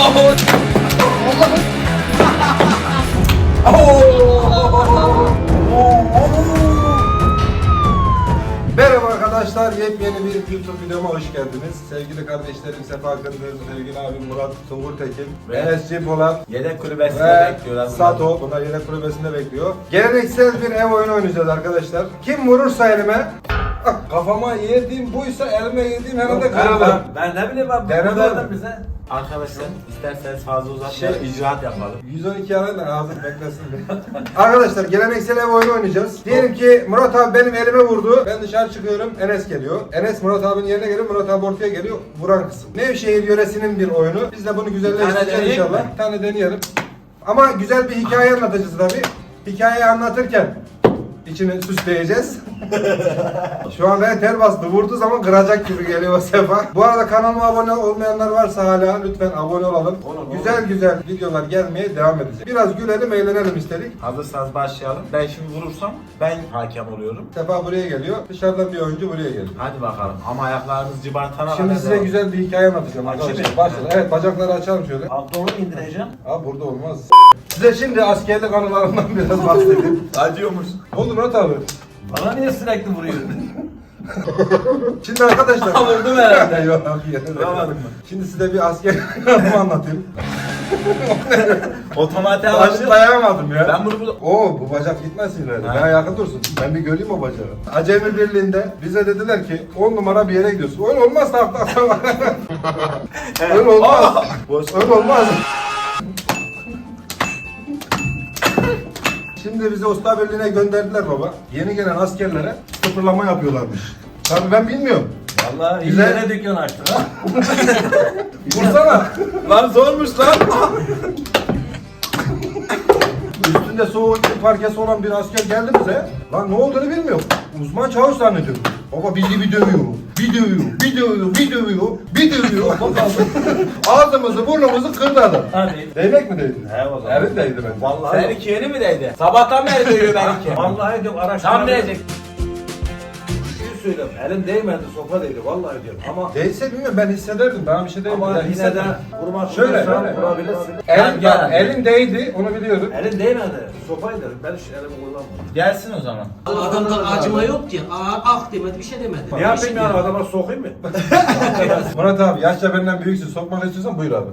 Merhaba arkadaşlar, yepyeni bir YouTube videoma hoş geldiniz. Sevgili kardeşlerim Sefa Kındız, sevgili abim Murat Sungur Tekin, Ve- Enesci Polat Yedek kulübesinde ve bekliyorlar. bunlar. Sato. Bunlar yedek kulübesinde bekliyor. Geleneksel bir ev oyunu oynayacağız arkadaşlar. Kim vurursa elime, ah, kafama yediğim buysa elime yediğim herhalde Ben, kırılır. ben, ne bileyim abi. Dene Deneden dene. bize. Arkadaşlar isterseniz fazla uzatmayalım. Şey- icraat yapalım. 112 arayın da ağzım beklesin diye. Arkadaşlar geleneksel ev oyunu oynayacağız. Diyelim ki Murat abi benim elime vurdu. Ben dışarı çıkıyorum. Enes geliyor. Enes Murat abinin yerine geliyor. Murat abi ortaya geliyor. Vuran kısım. Nevşehir yöresinin bir oyunu. Biz de bunu tane güzelleştireceğiz deneyek inşallah. mi? Bir tane deneyelim. Ama güzel bir hikaye anlatacağız tabii. Hikayeyi anlatırken içini süsleyeceğiz. Şu an ben ter bastı. Vurduğu zaman kıracak gibi geliyor sefa. Bu arada kanalıma abone olmayanlar varsa hala lütfen abone olalım. Olur, güzel olur. güzel videolar gelmeye devam edecek. Biraz gülelim, eğlenelim istedik. Hazırsanız başlayalım. Ben şimdi vurursam ben hakem oluyorum. Sefa buraya geliyor. Dışarıdan bir oyuncu buraya geliyor. Hadi bakalım. Ama ayaklarınız cibartana Şimdi size devam. güzel bir hikaye anlatacağım Açayım arkadaşlar. mı? Başlayalım. Evet bacakları açalım şöyle. Pantolonu indireceğim. Abi burada olmaz. Size şimdi askerlik anılarımdan biraz bahsedeyim. Acıyormuş. Oldu Murat abi? Bana niye sürekli vuruyorsun? Şimdi arkadaşlar... Vurdum herhalde. Yok abi mı? Şimdi size bir askerlik anımı anlatayım. Otomatiğe Başı başladım. dayanamadım ya. Ben bunu burada... Oo bu bacak gitmez ileride. Ha. Ben yakın dursun. Ben bir göreyim o bacağı. Acemi Birliği'nde bize dediler ki 10 numara bir yere gidiyorsun. Öyle olmaz da Öyle olmaz. Öyle olmaz. Şimdi bizi usta birliğine gönderdiler baba. Yeni gelen askerlere sıfırlama yapıyorlarmış. Tabii ben bilmiyorum. Vallahi Güzel. yere dükkan açtın ha. Vursana. lan zormuş lan. Üstünde soğuk bir parkesi olan bir asker geldi bize. Lan ne olduğunu bilmiyorum. Uzman çavuş zannediyorum. Baba bizi bir dövüyor. Bir dövüyor, bir dövüyor, bir dövüyor, bir dövüyor. Ağzımızı burnumuzu kırdı adam. Hadi. Değnek mi değdi? He o zaman. Evet değdi bence. Vallahi. Seninki yeni mi değdi? Sabahtan beri dövüyor benimki. Vallahi diyorum araştırma. Tam değecek. Şey söyleyeyim. Elim değmedi sopa değdi vallahi diyorum. Ama Değse bilmiyorum ben hissederdim. Bana bir şey değmedi. ama yine de vurmak Şöyle, şöyle. vurabilirsin. Elim, gel. elim değdi onu biliyorum. Elin değmedi. Sopaydı. Ben hiç elimi kullanmadım. Gelsin o zaman. Adamda acıma yok ki. Aa, ah demedi, bir şey demedi. Ne yapayım yani adama sokayım mı? Murat abi yaşça benden büyüksün. Sokmak istiyorsan buyur abi.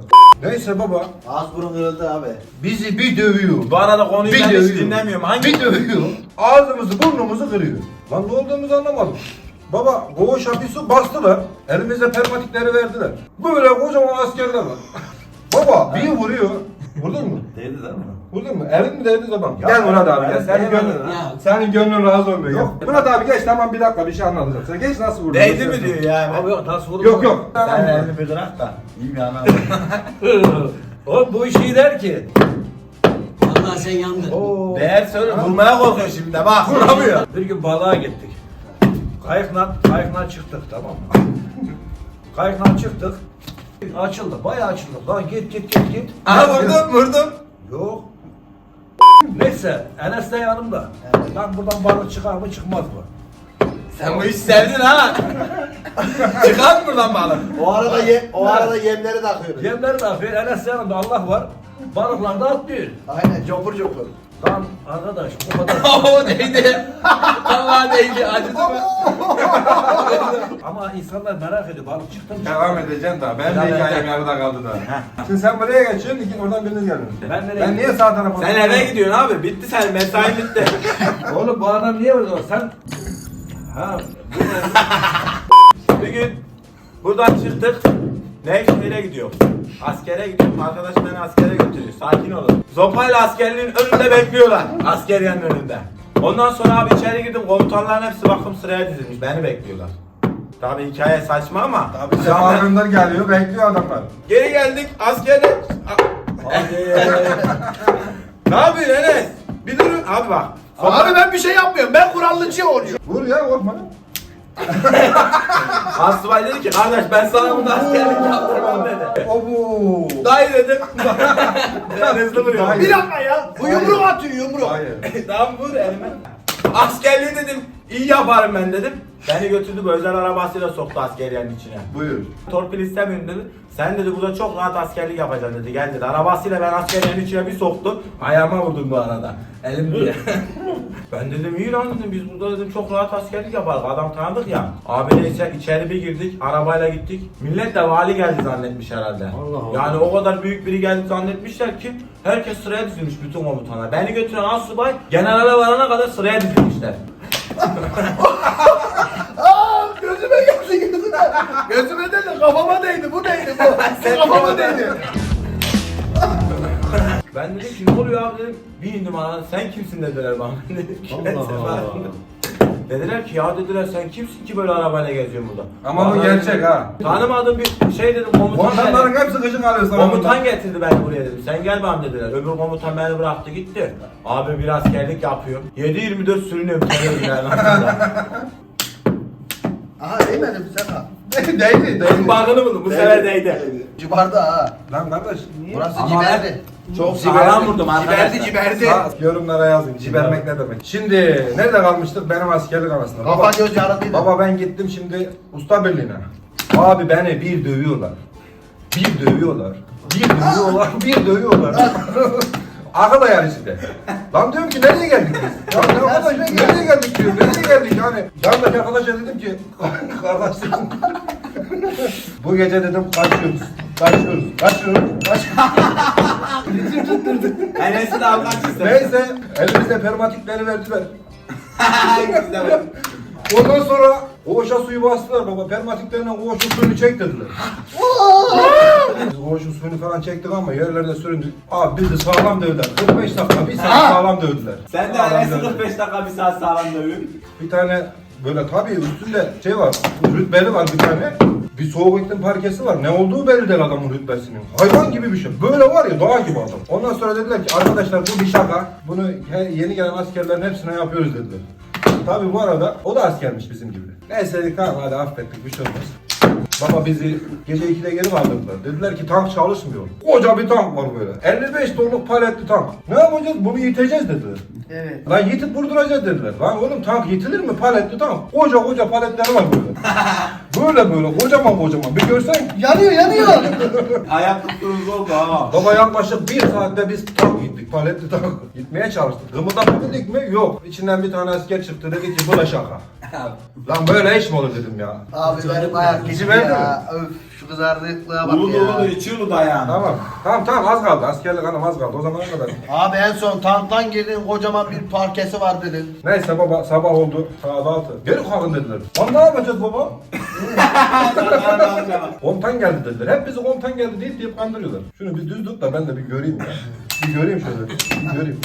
Neyse baba. Ağız burun kırıldı abi. Bizi bir dövüyor. Bu arada konuyu Bir ben hiç dövüyor. dinlemiyorum. Hangi? Bir dövüyor. Ağzımızı burnumuzu kırıyor. Lan ne olduğumuzu anlamadım. Baba koğuş hapisi bastılar. Elimize permatikleri verdiler. Böyle kocaman askerler var. Baba bir vuruyor. Vurdun mu? Değdi değil mi? Vurdun mu? Elin mi değdi zaman? Gel Murat abi gel. Senin gönlün, ha. senin gönlün razı olmuyor. Yok. Murat abi geç tamam bir dakika bir şey anlatacağım. Sen geç nasıl vurdun? Değdi mi diyor yani? Abi yok nasıl vurur? Yok yok. Sen Tamam. elini bir bırak da. İyi bir anlamadım. Oğlum bu işi der ki. Vallahi sen yandın. Oo. Değer söyle. Vurmaya korkuyor şimdi de bak. Vuramıyor. Bir gün balığa gittik. Kayıkla, kayıkla çıktık tamam mı? kayıkla çıktık. Açıldı, bayağı açıldı. Lan git git git git. Aha vurdum vurdum. Yok. Neyse Enes de yanımda. Lan buradan balık çıkar mı çıkmaz mı? Sen bu işi sevdin ha. Çıkar mı buradan balık? O arada ye, o arada yemleri takıyoruz. Yemleri de yapıyor. Enes yanımda Allah var. Balıklar da atlıyor. Aynen copur copur. Lan arkadaş bu kadar. Oo değdi. Allah değdi. Acıdı mı? Ama insanlar merak ediyor balık çıktı mı? Devam edeceksin daha. Ben de Devam hikayem edeceğim. yarıda kaldı daha. Şimdi sen buraya geçiyorsun, iki- oradan biriniz geliyorsun. Ben nereye Ben niye sağ tarafa Sen eve gidiyorsun abi. Bitti sen. Mesain bitti. Oğlum bu adam niye burada? Sen... Ha, Bir gün buradan çıktık. Nevşehir'e gidiyor. Askere gidiyorum. Arkadaş beni askere götürüyor. Sakin olun. Zopayla askerliğin önünde bekliyorlar. Askeriyenin önünde. Ondan sonra abi içeri girdim. Komutanların hepsi bakım sıraya dizilmiş. Beni bekliyorlar. Tabii hikaye saçma ama. Abi Sefa geliyor, bekliyor adamlar. Geri geldik askere. ne yapıyorsun Enes? Bir durun. Abi bak. Abi ben bir şey yapmıyorum. Ben kurallıcı oluyorum. Vur ya korkma. Asubay dedi ki kardeş ben sana burada askerlik yaptırmam dedi. Obu. Dayı dedim. hızlı vuruyorum. Dayı. Bir dakika ya. Bu yumruk atıyor yumruk. Hayır. tamam vur elime. Askerliği dedim İyi yaparım ben dedim. Beni götürdü bu özel arabasıyla soktu askeriyenin içine. Buyur. Torpil istemiyorum dedi. Sen dedi burada çok rahat askerlik yapacaksın dedi. Gel dedi. Arabasıyla ben askeriyenin içine bir soktu. Ayağıma vurdum bu arada. Elim diye. Ben dedim iyi lan dedim. Biz burada dedim çok rahat askerlik yaparız. Adam tanıdık ya. Abi neyse içeri bir girdik. Arabayla gittik. Millet de vali geldi zannetmiş herhalde. Allah Allah. Yani o kadar büyük biri geldi zannetmişler ki herkes sıraya dizilmiş bütün komutanlar. Beni götüren asubay generale varana kadar sıraya dizilmişler. Aa gözüme geldi gözüme. Gözüme dedi kafama değdi bu neydi bu? Bu kafama değdi. Ben dedim ki ne oluyor abi dedim. Bir indim ana sen kimsin dediler bana. Dedim ki, "Ben Allah Sefa." Allah. Dediler ki ya dediler sen kimsin ki böyle arabayla geziyorsun burada. Ama bu Vallahi gerçek ha. Tanımadığım bir şey dedim komutan Komutanların beni. hepsi gıcık alıyor sana. Komutan getirdi beni buraya dedim. Sen gel bana dediler. Öbür komutan beni bıraktı gitti. Abi bir askerlik yapıyor. 7-24 sürünüyorum. terörle arasında. Aha değmedi mi Sefa? değdi değdi. Bağını buldum bu sefer değdi. Cibardı ha. Lan kardeş niye? Burası Ama ciberdi. Çok sağlam vurdum arkadaşlar. Ciberdi ciberdi. Sağ- yorumlara yazın. Cibermek ne demek? Şimdi nerede kalmıştık? Benim askerlik arasında. Kafa Baba, göz yaralıydı. baba ben gittim şimdi usta birliğine. Abi beni bir dövüyorlar. Bir dövüyorlar. Bir dövüyorlar. bir dövüyorlar. Akıl ayar işte. Lan diyorum ki nereye geldik biz? Ya ne arkadaş nereye geldik diyor. Nereye geldik yani. Yanındaki arkadaşa dedim ki kardeş dedim. Bu gece dedim kaçıyoruz. Kaçıyoruz. Kaçıyoruz. Kaçıyoruz. Enes'in abi kaçtı. Neyse elimizde permatikleri verdiler. Ondan sonra koğuşa suyu bastılar baba. Permatiklerine koğuşun suyunu çek dediler. Biz koğuşun suyunu falan çektik ama yerlerde süründük. Abi bizi sağlam dövdüler. 45 dakika bir saat sağlam dövdüler. Sen de Sağlam Enes'i dövdüler. 45 dakika bir saat sağlam dövün. Bir tane böyle tabii üstünde şey var, rütbeli var bir tane. Bir soğuk iklim parkesi var. Ne olduğu belli değil adamın rütbesinin. Hayvan gibi bir şey. Böyle var ya doğa gibi adam. Ondan sonra dediler ki arkadaşlar bu bir şaka. Bunu yeni gelen askerlerin hepsine yapıyoruz dediler. Tabii bu arada o da askermiş bizim gibi. Neyse dedik tamam hadi affettik bir şey olmaz. Baba bizi gece 2'de geri kaldırdılar. Dediler ki tank çalışmıyor. Koca bir tank var böyle. 55 tonluk paletli tank. Ne yapacağız? Bunu yiteceğiz dediler. Evet. Lan yitip vurduracağız dediler. Lan oğlum tank yitilir mi? Paletli tank. Koca koca paletleri var böyle. böyle böyle kocaman kocaman. Bir görsen. Yanıyor yanıyor. Ayak tuttuğunuz oldu ha. Baba yaklaşık bir saatte biz tank gittik. Paletli tank. Gitmeye çalıştık. Gımıldatabildik mi? Yok. İçinden bir tane asker çıktı. Dedi ki bu da şaka. Lan böyle iş mi olur dedim ya. Abi benim ayak İçi gitti verdi ya. Öf şu kızardıklığa bak Uludu uludu ya. içi uludu ayağını. Tamam. Tamam tamam az kaldı. Askerlik hanım az kaldı. O zamana kadar. Abi en son tanktan girdin kocaman bir parkesi var dedin. Neyse baba sabah oldu. Saat altı. Geri kalkın dediler. Lan ne yapacağız baba? Komutan geldi dediler. Hep bizi komutan geldi deyip deyip kandırıyorlar. Şunu bir düz tut da ben de bir göreyim ya. Bir göreyim şöyle. Bir göreyim.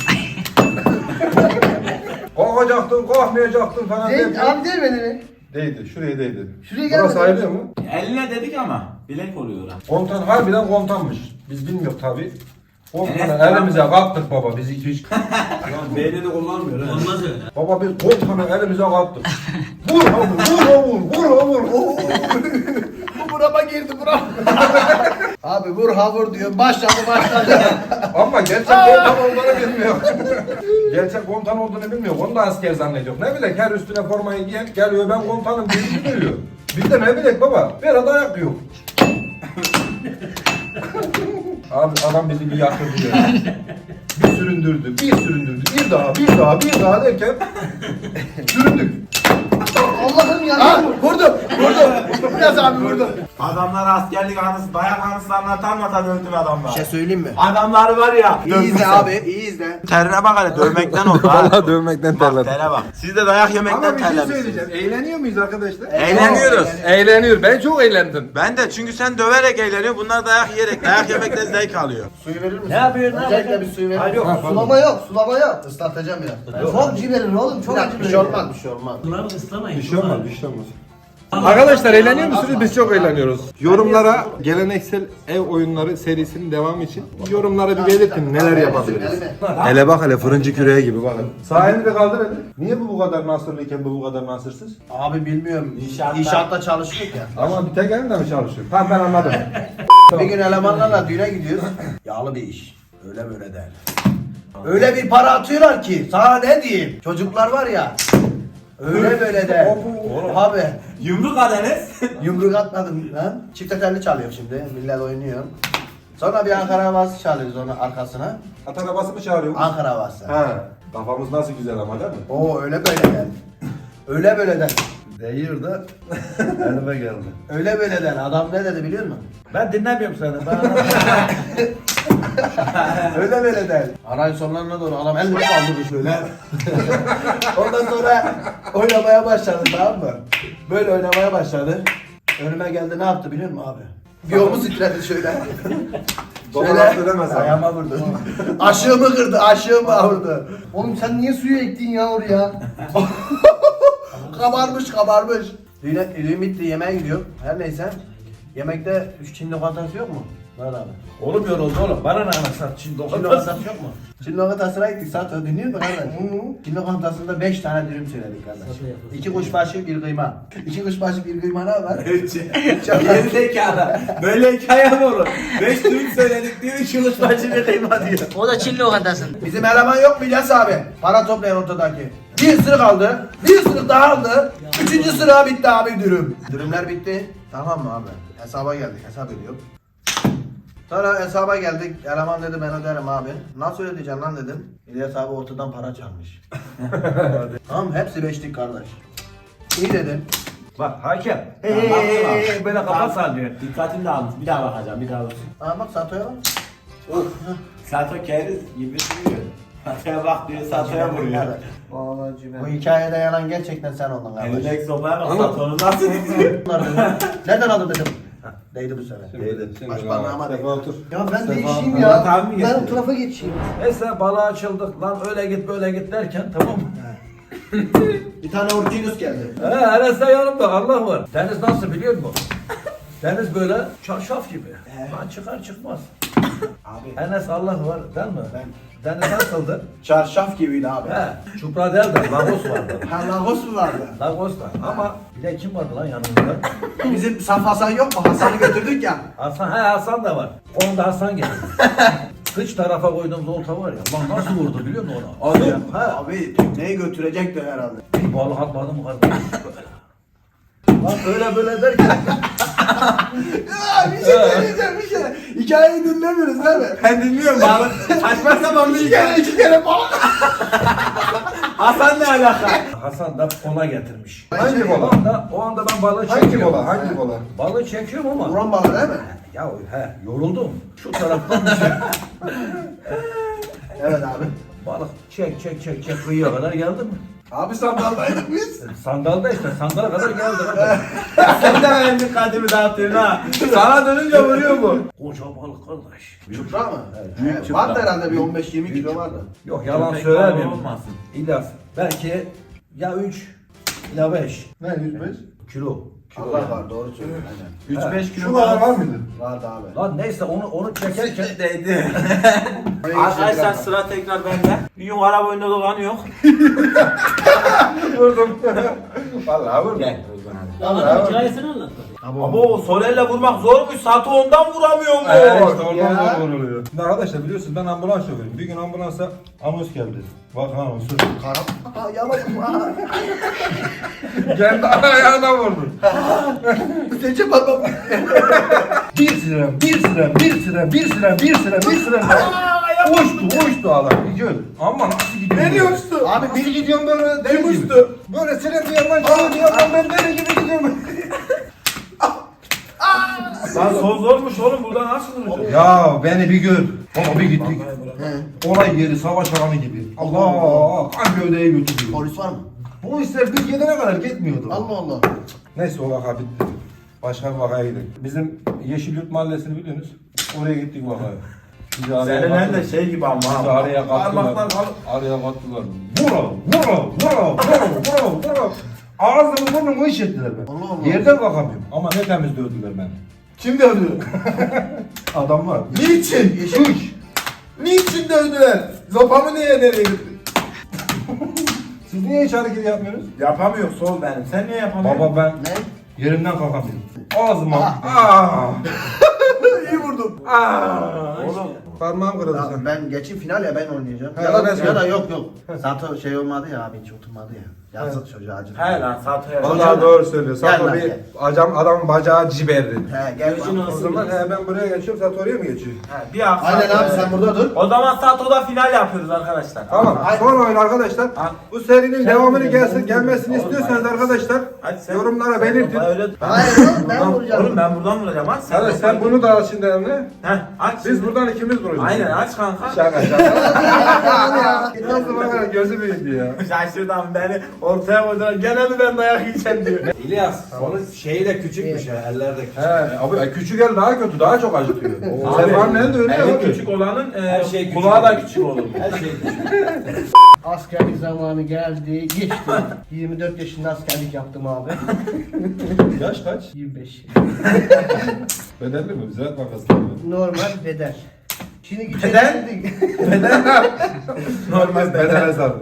Kalkacaktın, kalkmayacaktın falan derken. abi değil mi? Değdi, şuraya değdi. Şuraya Burası gelmedi. ayrılıyor mu? Eline dedik ama bilek oluyor ha. Komutan harbiden komutanmış. Biz bilmiyoruz tabi. Komutanı Evet, elimize kattık baba. Biz iki üç. Beyde de kullanmıyor ha. Olmaz öyle. Baba biz komutanı elimize kattık. Vur ha vur, vur ha vur, vur ha vur. Bu burama girdi burama. abi vur havur diyor. Başladı başladı. Ama gerçek komutan olduğunu bilmiyor. gerçek komutan olduğunu bilmiyor. Onu da asker zannediyor. Ne bilek her üstüne formayı giyen geliyor ben komutanım diye veriyor. Biz de ne bilek baba. Bir adı ayak yok. Abi adam bizi bir yakırdı ya. Bir süründürdü, bir süründürdü, bir daha, bir daha, bir daha derken süründük. Ha, vurdu. Vurdu. Biraz abi vurdu. Adamlar askerlik anısı, dayak anısı anlatan anlatan öldün adamlar. Bir şey söyleyeyim mi? Adamlar var ya. İyi izle abi. iyi izle. Terine bak hele dövmekten oldu ha. Vallahi dövmekten Bak terledim. tere bak. Siz de dayak yemekten Ama bir şey terlemişsiniz. söyleyeceğim. Eğleniyor muyuz arkadaşlar? Eğleniyoruz. Eğleniyor. Ben çok eğlendim. Ben de çünkü sen döverek eğleniyor, bunlar dayak yiyerek, dayak yemekten zevk alıyor. Suyu verir misin? Ne yapıyorsun, Özellikle bir suyu verir Hayır, misin? yok, Sulama yok. Sulama yok. Islatacağım ya. Çok ciberir oğlum çok dakika bir ciberir. şey olmaz bir şey olmaz. Bunları ıslamayın. Bir şey olmaz, bir şey olmaz. Arkadaşlar eğleniyor musunuz? Biz çok eğleniyoruz. Yorumlara geleneksel ev oyunları serisinin devamı için yorumlara bir belirtin neler yapabiliriz. Hele bak hele fırıncı küreği gibi bakın. Sağ elini de kaldır hele. Niye bu bu kadar nasırlıyken bu bu kadar nasırsız? Abi bilmiyorum. İnşaatta- İnşaatta çalışıyor ya. Ama bir tek elimle mi çalışıyor? Tamam ben anladım. Bir gün elemanlarla düğüne gidiyoruz. Yağlı bir iş. Öyle böyle değil. Öyle bir para atıyorlar ki sana ne diyeyim. Çocuklar var ya. Öyle böyle de. Abi Yumruk adeniz. yumruk atmadım lan. Çifte telli çalıyor şimdi. Millet oynuyor. Sonra bir Ankara havası çalıyoruz onun arkasına. At arabası mı çağırıyor? Ankara havası. Ha. Kafamız nasıl güzel ama değil mi? Oo öyle böyle den. Öyle böyle den. Değirdi. Elime geldi. Öyle böyle den. Adam ne dedi biliyor musun? Ben dinlemiyorum seni. Ben Öyle böyle den. Arayın sonlarına doğru adam elini kaldırdı şöyle. Ondan sonra oynamaya başladı tamam mı? Böyle oynamaya başladı. Önüme geldi ne yaptı biliyor musun abi? Bir omuz titredi şöyle. Babana söylemez. Ayağıma vurdu. aşığımı kırdı, aşığımı vurdu. Oğlum sen niye suyu ektin ya oraya? kabarmış, kabarmış. Düğün, düğün bitti, yemeğe gidiyor. Her neyse. Yemekte üç Çin lokantası yok mu? Var abi. Oğlum yoruldu oğlum. Bana ne anasat şimdi Çin doktor. lokantası yok mu? Çin lokantasına gittik zaten dinliyor musun kardeş? Çin lokantasında beş tane dürüm söyledik kardeş. İki kuşbaşı bir kıyma. İki kuşbaşı bir kıyma ne var? Geri zekalı. Böyle hikaye mi olur? Beş dürüm söyledik diyor, üç yılış başı bir kıyma diyor. O da Çin lokantası. Bizim eleman yok mu İlyas abi? Para toplayan ortadaki. Bir ısırık aldı. Bir ısırık daha aldı. Üçüncü sıra bitti abi dürüm. Dürümler bitti. Tamam mı abi? Hesaba geldik. Hesap ediyor. Sonra hesaba geldik. Eleman dedi ben öderim abi. Nasıl ödeyeceğim lan dedim. İlyas abi ortadan para çalmış. tamam hepsi beşlik kardeş. İyi dedim. Bak hakem. Tamam, Hey, bakma. hey, hey, böyle kafa sallıyor. Dikkatim dağılmış. Bir daha bakacağım, bir daha bakacağım. Aa bak Sato'ya bak. Sato keriz gibi duruyor. Sato'ya bak diyor, Sato'ya vuruyor. Evet. Bu hikayede yalan gerçekten sen oldun kardeş. Elindeki sopaya bak, Sato'nun nasıl dedim. Nereden aldın dedim. Ha, Değdi bu sefer. Değdi. Baş parmağıma değdi. Sefa otur. Ya ben Sefa, değişeyim Murat ya. abi mi Ben o tarafa geçeyim. Neyse balığa açıldık lan öyle git böyle git derken tamam mı? Bir tane Orkinus geldi. He Enes de yanımda Allah var. Deniz nasıl biliyor musun? Deniz böyle çarşaf gibi. Lan çıkar çıkmaz. Abi. Enes Allah var değil mi? Deniz nasıldı? Çarşaf gibiydi abi. He, Çupra değil de Lagos vardı. Ha Lagos mu vardı? Lagos da. Ama bir de kim vardı lan yanımızda? Bizim Saf Hasan yok mu? Hasan'ı götürdük ya. Hasan, he Hasan da var. Onda Hasan geldi. Kıç tarafa koyduğumuz olta var ya. Lan nasıl vurdu biliyor musun onu? Abi, He. abi tekneyi götürecekti herhalde. Bir balık atmadı mı kardeşim? Böyle. Lan öyle böyle derken Ya bir şey söyleyeceğim bir şey. Hikayeyi dinlemiyoruz değil mi? Ben dinliyorum balık. Saçma sapan bir İki hikaye. kere iki kere balık. Hasan ne alaka? Hasan da kola getirmiş. Hangi O kola? anda, o anda ben balığı Hangi çekiyorum. kola? Hangi kola? Balığı çekiyorum ama. Buran balığı değil mi? Ya he yoruldum. Şu taraftan bir şey. Evet abi. Balık çek çek çek çek kıyıya kadar geldi mi? Abi sandaldaydık biz. Sandalda işte sandala kadar geldi. Sen de benim dikkatimi dağıttın ha. Sana dönünce vuruyor bu. Koca balık kardeş. Çupra mı? büyük Evet, çupra. Vardı herhalde bir 15-20 kilo vardı. Yok yalan Köpek söylemiyorum. balığı olmasın. İlyas belki ya 3 ya 5 Ne 105? kilo. Allah var doğru söylüyorsun. Aynen. 3-5 kilo Şu kadar var mıydı? Vardı abi. Lan neyse onu onu çekerken Değdi. Arkadaşlar sıra tekrar bende. Bir gün araba oyunda dolanıyor. Vurdum. Vallahi vurdum. Gel Özkan abi. Hikayesini anlat. Abo Sorel'le vurmak zormuş. Sato ondan vuramıyor mu? Evet, işte oradan Ya. zor oluyor. Şimdi arkadaşlar biliyorsunuz ben ambulans şoförüyüm. Bir gün ambulansa anons geldi. Bak. Karap. Aa yamadım ha. Kendi ayağına vurdu. Sence babam. Bir sıra, bir sıra, bir sıra, bir sıra, bir sıra, bir sıra. Uçtu, uçtu adam. Gidiyor. Ama nasıl gidiyor? Nereye uçtu? Abi bir gidiyorum böyle deli Kim gibi. uçtu? Böyle senin bir yandan çıkıyor bir yandan ben deli gibi gidiyorum. Lan son zormuş oğlum burada nasıl vuracak? Ya beni bir gör. Baba bir gittik. Olay yeri savaş alanı gibi. Allah kan gövdeye götürüyor. Polis var mı? Bu işler bir gelene kadar gitmiyordu. Allah Allah. Neyse o vaka bitti. Başka bir vakaya gidelim. Bizim Yeşilyurt mahallesini biliyorsunuz. Oraya gittik vakaya. Bizi araya Senin hem de kattılar. şey gibi ama. Bizi araya kattılar. Parmaklar al. Araya kattılar. Vura, vura, vura, vura, vura, vura. Ağzımı burnumu iş ettiler ben. Allah Allah. Yerden kalkamıyorum. Ama ne temiz dövdüler beni. Kim dövdü? Adam var. Niçin? Şuş. Niçin dövdüler? Zopamı niye nereye gitti? Siz niye hiç hareket yapmıyorsunuz? Yapamıyor sol benim. Sen niye yapamıyorsun? Baba ben Ne? yerimden kalkamıyorum. Ağzıma. Ah. Aa. İyi vurdum. Oğlum. Parmağım kırıldı Ya ben geçeyim final ya ben oynayacağım. He, ya, ya da yok yok. Zaten şey olmadı ya abi hiç oturmadı ya. Yazık çocuğa acıdı. He lan Sato'ya. Vallahi doğru söylüyor. Gel Sato lan, bir gel. adam, adam bacağı ciberdi. He gel. Gözünü bak. O zaman he, ben buraya geçiyorum, Sato oraya mı geçiyor? He, bir akşam. Aynen abi sen burada dur. O zaman Sato'da final yapıyoruz arkadaşlar. Tamam. Aynen. Son oyun arkadaşlar. Ha. Bu serinin devamını de- gelsin, gelmesini istiyorsanız arkadaşlar Hadi sen- yorumlara belirtin. Öyle... Hayır oğlum ben vuracağım. Oğlum ben buradan vuracağım aç sen. Hadi sen bunu da al şimdi eline. Heh, aç. Biz buradan ikimiz vuracağız. Aynen aç kanka. Şaka şaka. Nasıl bakar gözü büyüdü ya. Şaşırdım beni ortaya koydular. Gene mi ben dayak yiyeceğim diyor. İlyas onun şeyi de küçükmüş ha eller de küçük. He abi küçük el daha kötü, daha çok acıtıyor. Sefanın eli de öyle abi. küçük olanın e, Her şey küçük. kulağı da küçük olur. Her şey küçük. Askerlik zamanı geldi, geçti. 24 yaşında askerlik yaptım abi. Yaş kaç? 25. Bedelli mi? Ziraat makaslı mı? Normal bedel. Şimdi Bedel? içeri Normal bedel hesabı.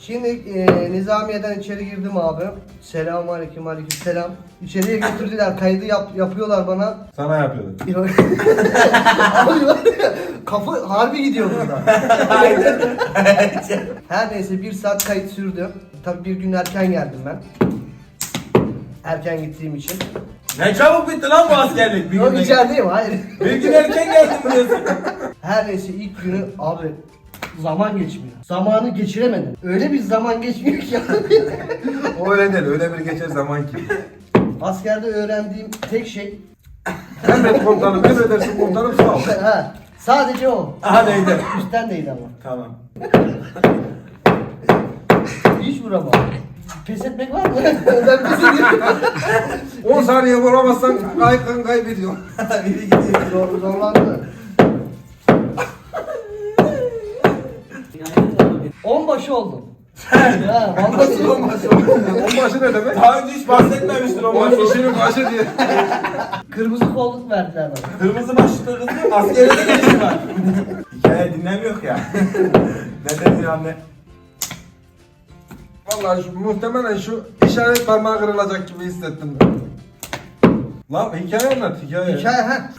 Şimdi e, nizamiyeden içeri girdim abi. Selamun aleyküm aleyküm selam. İçeriye götürdüler, kaydı yap, yapıyorlar bana. Sana yapıyorlar. Abi var ya, kafa harbi gidiyor burada. Her neyse bir saat kayıt sürdü. Tabii bir gün erken geldim ben. Erken gittiğim için. ne çabuk bitti lan bu askerlik. Bir Yok içerideyim hayır. bir gün erken geldim diyorsun. Her neyse ilk günü abi zaman geçmiyor. Zamanı geçiremedim. Öyle bir zaman geçmiyor ki abi. O öyle değil, öyle bir geçer zaman ki. Askerde öğrendiğim tek şey Emret komutanım, emredersin komutanım sağ ol. ha, sadece o. Aha neydi? Üstten değil ama. Tamam. Hiç vuramam. Pes etmek var mı? ben pes ediyorum. 10 saniye vuramazsan kay kan kaybediyorsun. Zor, zorlandı. Onbaşı oldum. ya vallahi onbaşı. Onbaşı ne demek? Daha önce hiç bahsetmemiştin o O maçı. işinin başı diye. Kırmızı kolluk verdiler bana. Kırmızı başlıklı kızı askerde de işi var? Hikaye dinlemiyor ya. ne dedi anne? Vallahi şu, muhtemelen şu işaret parmağı kırılacak gibi hissettim ben. Lan hikaye anlat hikaye. Hikaye ha.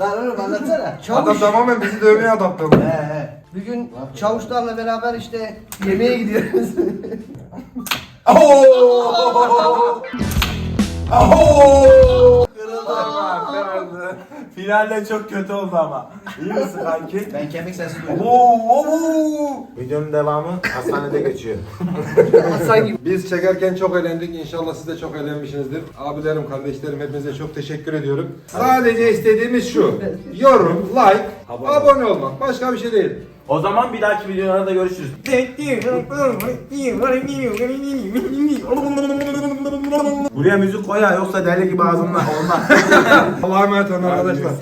Lan oğlum anlatsana. Adam Çavuş. tamamen bizi dövmeye adapte oldu. He he. Bir gün çavuşlarla beraber işte yemeğe gidiyoruz. Oo! Oo! Kırıldı. Kırıldı. Finalde çok kötü oldu ama. İyi misin kanki? Ben kemik sesi duydum. Oo, oo. Videonun devamı hastanede geçiyor. Hasan gibi. Biz çekerken çok eğlendik. İnşallah siz de çok eğlenmişsinizdir. Abilerim, kardeşlerim hepinize çok teşekkür ediyorum. Sadece istediğimiz şu. Yorum, like, abone olmak. Başka bir şey değil. O zaman bir dahaki videolarda görüşürüz. Buraya müzik koy ya yoksa deli gibi ağzımla olmaz. Allah'a emanet olun arkadaşlar.